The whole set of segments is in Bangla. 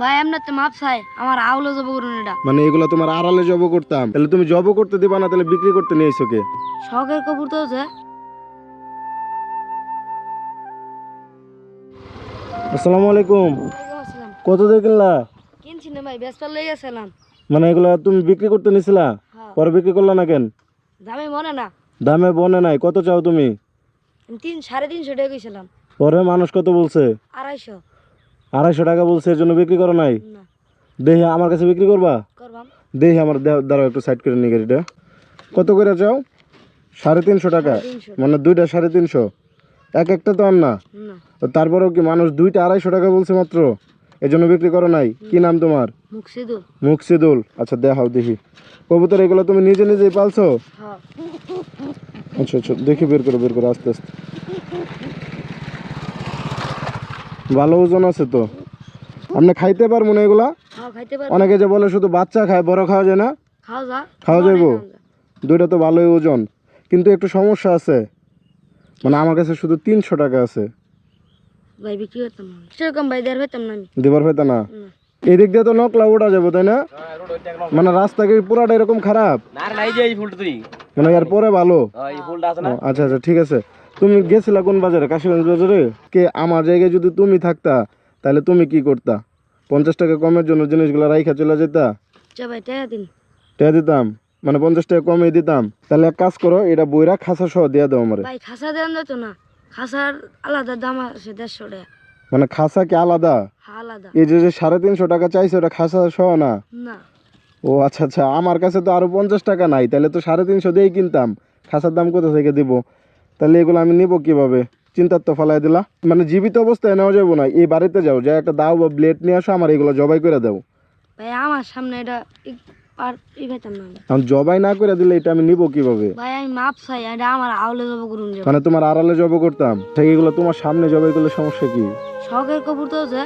ভাই তো মাপ চাই আমার আউলো যাব করুন এটা। মানে এগুলো তোমার আড়ালে জব করতাম। তাহলে তুমি জব করতে দিবা না তাহলে বিক্রি করতে নিয়ে এসো কে? শখের কবুর তো আছে। আসসালামু আলাইকুম। কত দিয়ে কিনলা? কিনছি না ভাই ব্যস্ত লই গেছিলাম। মানে এগুলো তুমি বিক্রি করতে নিছিলা? হ্যাঁ। পরে বিক্রি করলা না কেন? দামে মনে না। দামে বনে নাই কত চাও তুমি? তিন সাড়ে তিনশো টাকা পরে মানুষ কত বলছে? আড়াইশো। আড়াইশো টাকা বলছে এর জন্য বিক্রি করো নাই? দেখি আমার কাছে বিক্রি করবা? দেখি আমার দেহ- দাঁড়াও একটু সাইড করে নিয়ে গাড়িটা। কত করে চাও? সাড়ে তিনশো টাকা। মানে দুইটা সাড়ে তিনশো। এক একটা তো আর না। তারপরেও কি মানুষ দুইটা আড়াইশো টাকা বলছে মাত্র? এই জন্য বিক্রি করো নাই? কি নাম তোমার? মুকসিদুল। মুকসিদুল। আচ্ছা দেখাও দেখি। কবুতর এগুলো তুমি নিজে নিজেই পালছো? হ্যাঁ। আচ্ছা আচ্ছা দেখি বের করো বের করো আস্তে আস্তে। ভালো ওজন আছে তো? আপনি খাইতে পারব না এগুলা অনেকে যে বলে শুধু বাচ্চা খায় বড় খাওয়া যায় না? খাওয়া যাইবো? দুইটা তো ভালোই ওজন। কিন্তু একটু সমস্যা আছে। মানে আমার কাছে শুধু তিনশো টাকা আছে। ভাই বিক্রি করতাম না। সেরকম ভাই দেড় হইতাম না আমি। দিবার হইতা না? না। এদিক দিয়ে তো নকলা যাব তাই না? মানে রাস্তা কি পুরাটা এরকম খারাপ? না রে, নাই যে এই ফুলটা তুই মানে এর পরে ভালো? হ্যাঁ, এই ফুলটা আছে ও, না আচ্ছা আচ্ছা ঠিক আছে। তুমি গেছিলা কোন বাজারে? কাশীগঞ্জ বাজারে? কে আমার জায়গায় যদি তুমি থাকতা তাহলে তুমি কি করতা? পঞ্চাশ টাকা কমের জন্য জিনিসগুলো রাইখা চলে যেতা? টাকা দিতাম? মানে পঞ্চাশ টাকা কমে দিতাম? তাহলে এক কাজ করো এটা বইরা খাসা সহ দিয়ে দাও আমারে। ভাই খাসা দেন যেত না। খাসার আলাদা দাম আছে দেড়শো টাকা। মানে খাসা কি আলাদা? হ্যাঁ, আলাদা। এই যে যে সাড়ে তিনশো টাকা চাইছে ওটা খাসা সহ না? না। ও আচ্ছা আচ্ছা আমার কাছে তো আরও পঞ্চাশ টাকা নাই তাহলে তো সাড়ে তিনশো দিয়েই কিনতাম। খাসার দাম কোথা থেকে দিব? তাহলে এগুলো আমি নিব কীভাবে? চিন্তার তো ফেলাই দিলা। মানে জীবিত অবস্থায় নেওয়া যাব না এই বাড়িতে যাও যা একটা দাও বা ব্লেড নিয়ে আসো আমার এগুলো জবাই করে দাও। ভাই আমার সামনে এটা আর না আমি। জবাই না করে দিলে এটা আমি নিব কীভাবে? ভাই আমি মাপ চাই এটা আমার আউলে যাব করুন যে। মানে তোমার আড়ালে জব করতাম ঠিক এগুলো তোমার সামনে জবাই করলে সমস্যা কি? শখের কবুর তো আছে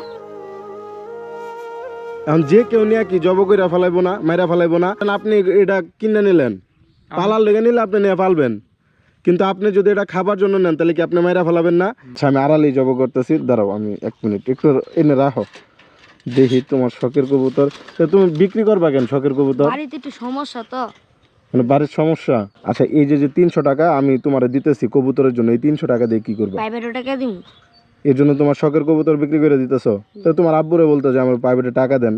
এখন যে কেউ নিয়ে কি জব করে ফেলাইবো না মাইরা ফেলাইবো না আপনি এটা কিনে নিলেন। পালার লেগে নিলে আপনি নিয়ে পালবেন। কিন্তু আপনি যদি এটা খাবার জন্য নেন তাহলে কি আপনি মাইরা ফেলাবেন না? আচ্ছা আমি আড়ালেই জব করতেছি দাঁড়াও আমি এক মিনিট একটু এনে রাখো। দেখি তোমার শখের কবুতর। তা তুমি বিক্রি করবা কেন শখের কবুতর? বাড়িতে একটু সমস্যা তো। মানে বাড়ির সমস্যা? আচ্ছা এই যে যে তিনশো টাকা আমি তোমার দিতেছি কবুতরের জন্য এই তিনশো টাকা দিয়ে কি করবা? টাকা দিম। এর জন্য তোমার শখের কবুতর বিক্রি করে দিতেছো। তো তোমার আব্বুরে বলতো যে আমার প্রাইভেটে টাকা দেন।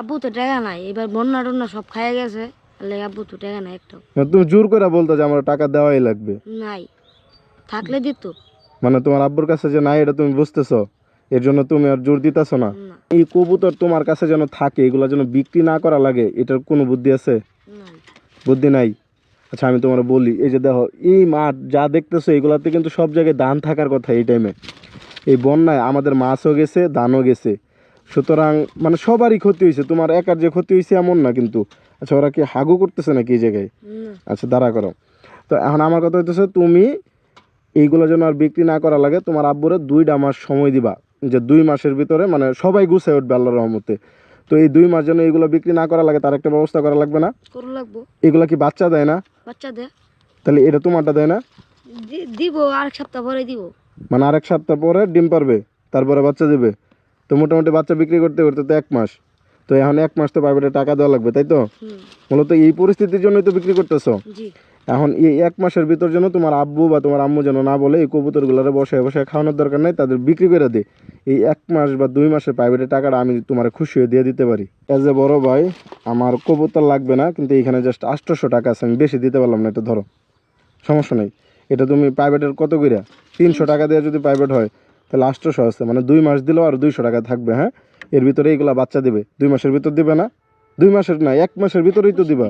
আব্বু তো টাকা নাই এবার বন্যা টন্যা সব খাইয়ে গেছে। তাহলে আব্বু তো টাকা নাই একটাও। তুমি জোর করে বলতো যে আমার টাকা দেওয়াই লাগবে। নাই থাকলে দিত। মানে তোমার আব্বুর কাছে যে নাই এটা তুমি বুঝতেছো। এর জন্য তুমি আর জোর দিতেছো না। এই কবুতর তোমার কাছে যেন থাকে এগুলো যেন বিক্রি না করা লাগে এটার কোনো বুদ্ধি আছে? বুদ্ধি নাই? আচ্ছা আমি তোমার বলি এই যে দেখো এই মাঠ যা দেখতেছো এগুলাতে কিন্তু সব জায়গায় ধান থাকার কথা এই টাইমে এই বন্যায় আমাদের মাছও গেছে ধানও গেছে। সুতরাং মানে সবারই ক্ষতি হয়েছে। তোমার একার যে ক্ষতি হয়েছে এমন না কিন্তু। আচ্ছা ওরা কি হাগু করতেছে নাকি এই জায়গায়? আচ্ছা দাঁড়া করো। তো এখন আমার কথা হইতেছে তুমি এইগুলো যেন আর বিক্রি না করা লাগে তোমার আব্বুরে দুইটা মাস সময় দিবা। যে দুই মাসের ভিতরে মানে সবাই গুছায় উঠবে আল্লাহর রহমতে। তো এই দুই মাস যেন এইগুলো বিক্রি না করা লাগে তার একটা ব্যবস্থা করা লাগবে না? এগুলো কি বাচ্চা দেয় না? বাচ্চা দেয়। তাহলে এটা তোমারটা দেয় না? দিব আর এক সপ্তাহ পরে দিব। মানে আরেক সপ্তাহ পরে ডিম পারবে তারপরে বাচ্চা দেবে। তো মোটামুটি বাচ্চা বিক্রি করতে করতে তো এক মাস। তো এখন এক মাস তো প্রাইভেটে টাকা দেওয়া লাগবে তাই তো? মূলত এই পরিস্থিতির জন্যই তো বিক্রি করতেছো? এখন এই এক মাসের ভিতর যেন তোমার আব্বু বা তোমার আম্মু যেন না বলে এই কবুতরগুলোরে বসে বসে খাওয়ানোর দরকার নেই তাদের বিক্রি করে দে। এই এক মাস বা দুই মাসের প্রাইভেটের টাকাটা আমি তোমার খুশি হয়ে দিয়ে দিতে পারি। এজ এ বড় ভাই আমার কবুতর লাগবে না কিন্তু এখানে জাস্ট আটশোশো টাকা আছে আমি বেশি দিতে পারলাম না এটা ধরো। সমস্যা নেই। এটা তুমি প্রাইভেটের কত করে তিনশো টাকা দিয়ে যদি প্রাইভেট হয় তাহলে আটশোশো আছে। মানে দুই মাস দিলেও আর দুইশো টাকা থাকবে হ্যাঁ? এর ভিতরে এইগুলা বাচ্চা দিবে। দুই মাসের ভিতর দিবে না? দুই মাসের না এক মাসের ভিতরেই তো দিবা।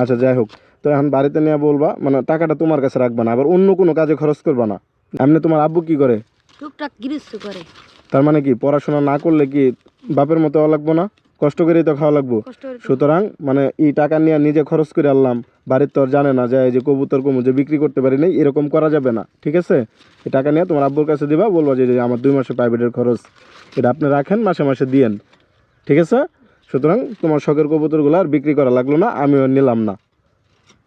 আচ্ছা যাই হোক। তো এখন বাড়িতে নিয়ে বলবা মানে টাকাটা তোমার কাছে রাখবা না আবার অন্য কোনো কাজে খরচ করবা না। এমনি তোমার আব্বু কি করে? টুকটাক গৃহস্থ করে। তার মানে কি পড়াশোনা না করলে কি বাপের মতো লাগবো না? কষ্ট করেই তো খাওয়া লাগবো। সুতরাং মানে এই টাকা নিয়ে নিজে খরচ করে আনলাম বাড়ির তো আর জানে না যে এই যে কবুতর কমু যে বিক্রি করতে পারি নাই এরকম করা যাবে না ঠিক আছে? এই টাকা নিয়ে তোমার আব্বুর কাছে দিবা বলব যে যে আমার দুই মাসে প্রাইভেটের খরচ এটা আপনি রাখেন মাসে মাসে দিয়েন ঠিক আছে? সুতরাং তোমার শখের কবুতরগুলো আর বিক্রি করা লাগল না আমিও নিলাম না।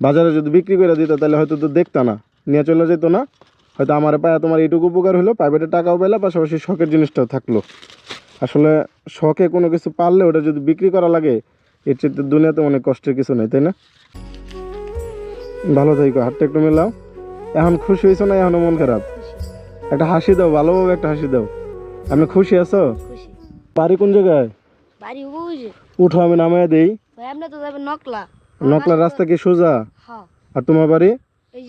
বাজারে যদি বিক্রি করে দিত তাহলে হয়তো তো দেখতা না নিয়ে চলে যেত না। হয়তো আমার পায়ে তোমার এইটুকু উপকার হলো প্রাইভেটের টাকাও পেলা পাশাপাশি শখের জিনিসটাও থাকল। আসলে শখে কোনো কিছু পারলে ওটা যদি বিক্রি করা লাগে এর চেয়ে দুনিয়াতে অনেক কষ্টের কিছু নেই তাই না? ভালো থাকো হাতটা একটু মেলাও। এখন খুশি হয়েছো না এখনও মন খারাপ? একটা হাসি দাও ভালোভাবে একটা হাসি দাও। আমি খুশি আছো? বাড়ি কোন জায়গায়? বাড়ি উঠো আমি নামায় দেই। তো নকলা। নকলা রাস্তা কি সোজা? হ্যাঁ। আর তোমার বাড়ি? এই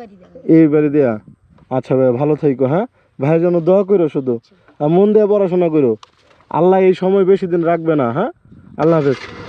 বাড়ি যাবেন এই বাড়ি দেয়া। আচ্ছা ভাই ভালো থাকো হ্যাঁ? ভাইয়ের জন্য দোয়া করো শুধু। আর মন দিয়ে পড়াশোনা করো আল্লাহ এই সময় বেশি দিন রাখবে না হ্যাঁ? আল্লাহ হাফেজ।